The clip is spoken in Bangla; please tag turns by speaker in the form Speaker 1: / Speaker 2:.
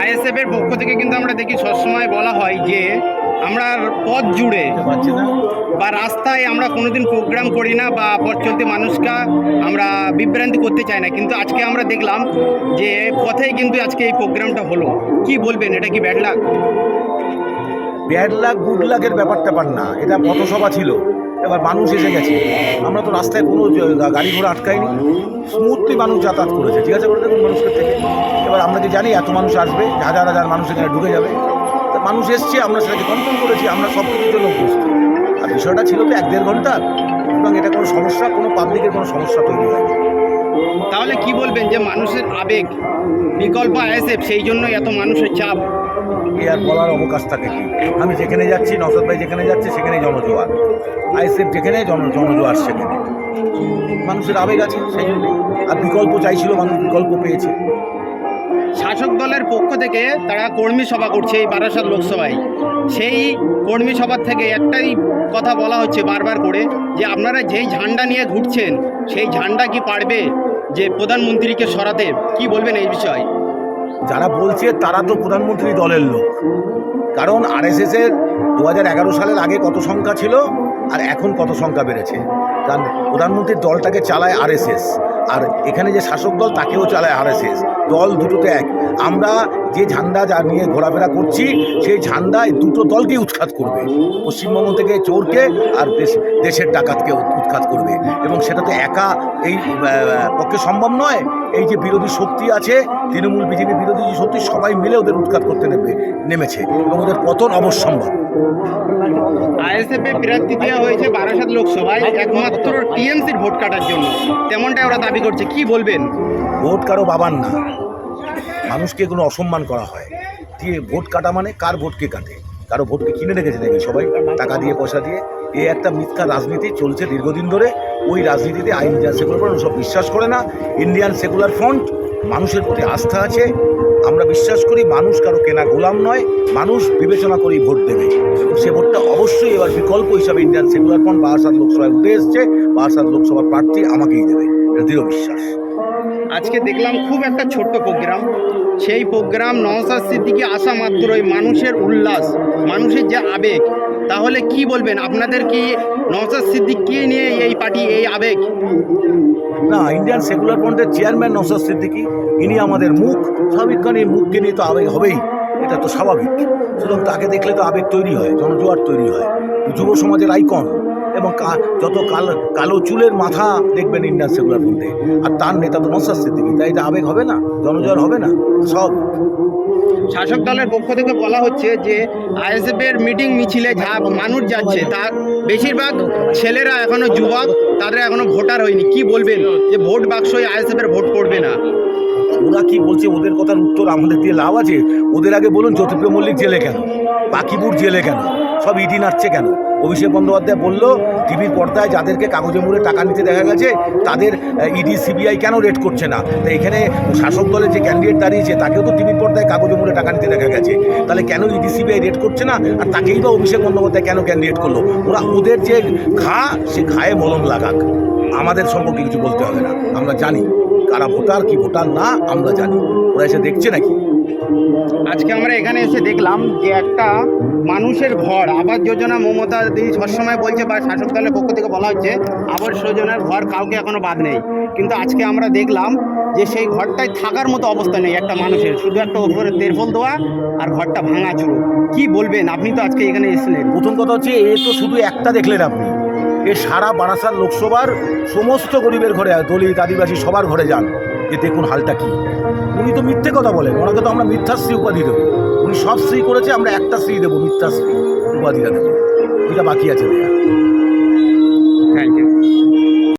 Speaker 1: আইএসএফ এর পক্ষ থেকে কিন্তু আমরা দেখি সবসময় বলা হয় যে আমরা পথ জুড়ে বা রাস্তায় আমরা কোনোদিন প্রোগ্রাম করি না বা পথ চলতে মানুষকে আমরা বিভ্রান্তি করতে চাই না। কিন্তু আজকে আমরা দেখলাম যে পথেই কিন্তু আজকে এই প্রোগ্রামটা হলো। কি বলবেন? এটা কি ব্যাড লাগ
Speaker 2: ব্যাড লাক গুড লাকের ব্যাপারটা পান না। এটা পথসভা ছিল। এবার মানুষ এসে গেছে। আমরা তো রাস্তায় কোনো গাড়ি ঘোড়া আটকাইনি। স্মুথলি মানুষ যাতায়াত করেছে। ঠিক আছে করে দেখুন মানুষের থেকে। এবার আমরা কি জানি এত মানুষ আসবে, হাজার হাজার মানুষ এখানে ঢুকে যাবে। তা মানুষ এসছে, আমরা সেটাকে কন্ট্রোল করেছি, আমরা সব কিছুর জন্য উপস্থিত আর বিষয়টা ছিল তো এক দেড় ঘণ্টা। এবং এটা কোনো সমস্যা, কোনো পাবলিকের কোনো সমস্যা তৈরি হয়নি।
Speaker 1: তাহলে কি বলবেন যে মানুষের আবেগ, বিকল্প আইএসএফ, সেই জন্য এত মানুষের চাপ?
Speaker 2: এ আর বলার অবকাশ থাকে কি? আমি যেখানে যাচ্ছি নসদ ভাই যেখানে যাচ্ছে সেখানে জনজোয়ার। আইএসএফ যেখানে জন, জনজোয়ার সেখানে। মানুষের আবেগ আছে, সেই জন্য। আর বিকল্প চাইছিল, মানুষ বিকল্প পেয়েছে।
Speaker 1: শাসক দলের পক্ষ থেকে তারা কর্মী সভা করছে এই বারাসাত লোকসভায়। সেই কর্মী সভা থেকে একটাই কথা বলা হচ্ছে বারবার করে যে আপনারা যেই ঝান্ডা নিয়ে ঘুরছেন, সেই ঝান্ডা কি পারবে যে প্রধানমন্ত্রীকে সরাতে? কি বলবেন এই বিষয়ে?
Speaker 2: যারা বলছে তারা তো প্রধানমন্ত্রী দলের লোক। কারণ আর এস এর দু হাজার এগারো সালের আগে কত সংখ্যা ছিল আর এখন কত সংখ্যা বেড়েছে? কারণ প্রধানমন্ত্রীর দলটাকে চালায় আর এস এস আর এখানে যে শাসক দল, তাকেও চালায় আরএসএস। দল দুটোতে এক। আমরা যে ঝান্ডা যা নিয়ে ঘোরাফেরা করছি সেই ঝান্ডায় দুটো দলকেই উৎখাত করবে। পশ্চিমবঙ্গ থেকে চোরকে আর দেশ দেশের ডাকাতকে উৎখাত করবে। এবং সেটা তো একা এই পক্ষে সম্ভব নয়। এই যে বিরোধী শক্তি আছে তৃণমূল বিজেপি বিরোধী যে শক্তি সবাই মিলে ওদের উৎখাত করতে নেবে নেমেছে। এবং ওদের পতন অবশ্যম্ভব।
Speaker 1: আইএসএফ প্রার্থী দেওয়া হয়েছে বারাসাত লোকসভায় একমাত্র টিএমসির ভোট কাটার জন্য। তেমনটাই ওরা দাবি করছে। কি বলবেন?
Speaker 2: ভোট কারও বাবার না। মানুষকে কোনো অসম্মান করা হয়। দিয়ে ভোট কাটা মানে? কার ভোটকে কাটে? কারও ভোটকে কিনে রেখেছে নাকি সবাই, টাকা দিয়ে, পয়সা দিয়ে। এই একটা মিথ্যা রাজনীতি চলছে দীর্ঘদিন ধরে। ওই রাজনীতিতে আইন ইন্ডিয়ান সেকুলার ফ্রন্ট সব বিশ্বাস করে না। ইন্ডিয়ান সেকুলার ফ্রন্ট মানুষের প্রতি আস্থা আছে। আমরা বিশ্বাস করি মানুষ কারও কেনা গোলাম নয়। মানুষ বিবেচনা করেই ভোট দেবে। সে ভোটটা অবশ্যই এবার বিকল্প হিসাবে ইন্ডিয়ান সেকুলার ফ্রন্ট বারাসাত লোকসভায় উঠে এসছে। বারাসাত লোকসভার প্রার্থী আমাকেই দেবে। এটা দৃঢ় বিশ্বাস।
Speaker 1: আজকে দেখলাম খুব একটা ছোট্ট প্রোগ্রাম। সেই প্রোগ্রাম নওসাদ সিদ্দিকি আসা মাত্রই মানুষের উল্লাস, মানুষের যে আবেগ, তাহলে কি বলবেন? আপনাদের কি নওসাদ সিদ্দিককে নিয়ে এই পার্টি, এই আবেগ?
Speaker 2: না ইন্ডিয়ান সেকুলার ফ্রন্টের চেয়ারম্যান নসাদ সিদ্দিকি, ইনি আমাদের মুখ স্বাভাবিক কারণ এই মুখকে নিয়ে তো আবেগ হবেই, এটা তো স্বাভাবিক। সুতরাং তাকে দেখলে তো আবেগ তৈরি হয়, জনজোয়ার তৈরি হয়। যুব সমাজের আইকন এবং যত কাল কালো চুলের মাথা দেখবেন ইন্ডিয়ান সেকুলার ফ্রন্টে আর তার নেতা তো নসাদ সিদ্দিকি তাই এটা আবেগ হবে না? জনজোয়ার হবে না? সব।
Speaker 1: শাসক দলের পক্ষ থেকে বলা হচ্ছে যে আইএসএফ এর মিটিং মিছিলে যা মানুষ যাচ্ছে তার বেশিরভাগ ছেলেরা এখনও যুবক তাদের এখনও ভোটার হয়নি। কি বলবেন? যে ভোট বাক্সই আইএসএফ এর ভোট পড়বে না।
Speaker 2: ওরা কি বলছে? ওদের কথার উত্তর আমাদের দিয়ে লাভ আছে? ওদের আগে বলুন জ্যোতিপ্রিয় মল্লিক জেলে কেন? বাকিপুর জেলে কেন? সব ইডি নাচছে কেন? অভিষেক বন্দ্যোপাধ্যায় বলল, টিভির পর্দায় যাদেরকে কাগজে মুড়ে টাকা নিতে দেখা গেছে, তাদের ইডি, সিবিআই কেন রেড করছে না? তো এখানে শাসক দলের যে ক্যান্ডিডেট দাঁড়িয়েছে, তাকেও তো টিভির পর্দায় কাগজে মুড়ে টাকা নিতে দেখা গেছে। তাহলে কেন ইডি, সিবিআই রেড করছে না? আর তাকেই বা অভিষেক বন্দ্যোপাধ্যায় কেন ক্যান্ডিডেট করল? ওরা ওদের যে ঘা, সে ঘায়ে মলম লাগাক। আমাদের সম্পর্কে কিছু বলতে হবে না। আমরা জানি কারা ভোটার, কি ভোটার না, আমরা জানি। ওরা এসে দেখছে নাকি?
Speaker 1: আজকে আমরা এখানে এসে দেখলাম যে একটা মানুষের ঘর, আবাস যোজনা মমতা দিদি সবসময় বলছে বা শাসক দলের পক্ষ থেকে বলা হচ্ছে, আবাস যোজনার ঘর কাউকে এখনও বাদ নেই। কিন্তু আজকে আমরা দেখলাম যে সেই ঘরটায় থাকার মতো অবস্থা নেই একটা মানুষের, শুধু একটা উপরে তেরফল দেওয়া আর ঘরটা ভাঙা চুরো। কি বলবেন? আপনি তো আজকে এখানে এসেছিলেন।
Speaker 2: প্রথম কথা হচ্ছে, এ তো শুধু একটা দেখলেন আপনি। এ সারা বারাসাত লোকসভার সমস্ত গরিবের ঘরে, দলিত, আদিবাসী সবার ঘরে যান। যে দেখুন হালটা কি। উনি তো মিথ্যে কথা বলেন, ওনাকে তো আমরা মিথ্যাশ্রী উপাধি দেব। উনি সব শ্রী করেছে, আমরা একটা শ্রী দেবো, মিথ্যাশ্রী উপাধিটা দেবো। ওইটা বাকি আছে।
Speaker 1: Thank you